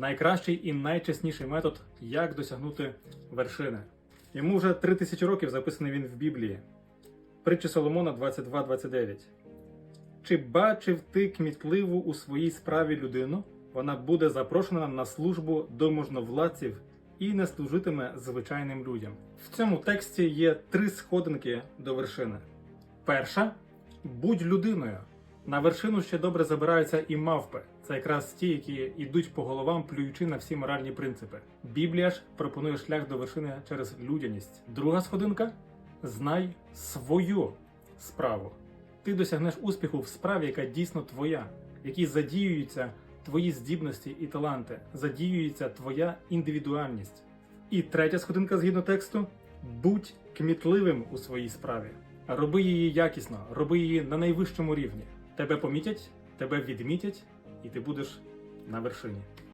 найкращий і найчесніший метод, як досягнути вершини. Йому вже три тисячі років записаний він в Біблії. Притча Соломона 22.29. Чи бачив ти кмітливу у своїй справі людину? Вона буде запрошена на службу до можновладців і не служитиме звичайним людям. В цьому тексті є три сходинки до вершини. Перша будь людиною. На вершину ще добре забираються і мавпи. Це якраз ті, які йдуть по головам, плюючи на всі моральні принципи. Біблія ж пропонує шлях до вершини через людяність. Друга сходинка знай свою справу. Ти досягнеш успіху в справі, яка дійсно твоя, в якій задіюються твої здібності і таланти, задіюється твоя індивідуальність. І третя сходинка згідно тексту будь кмітливим у своїй справі. Роби її якісно, роби її на найвищому рівні. Тебе помітять, тебе відмітять, і ти будеш на вершині.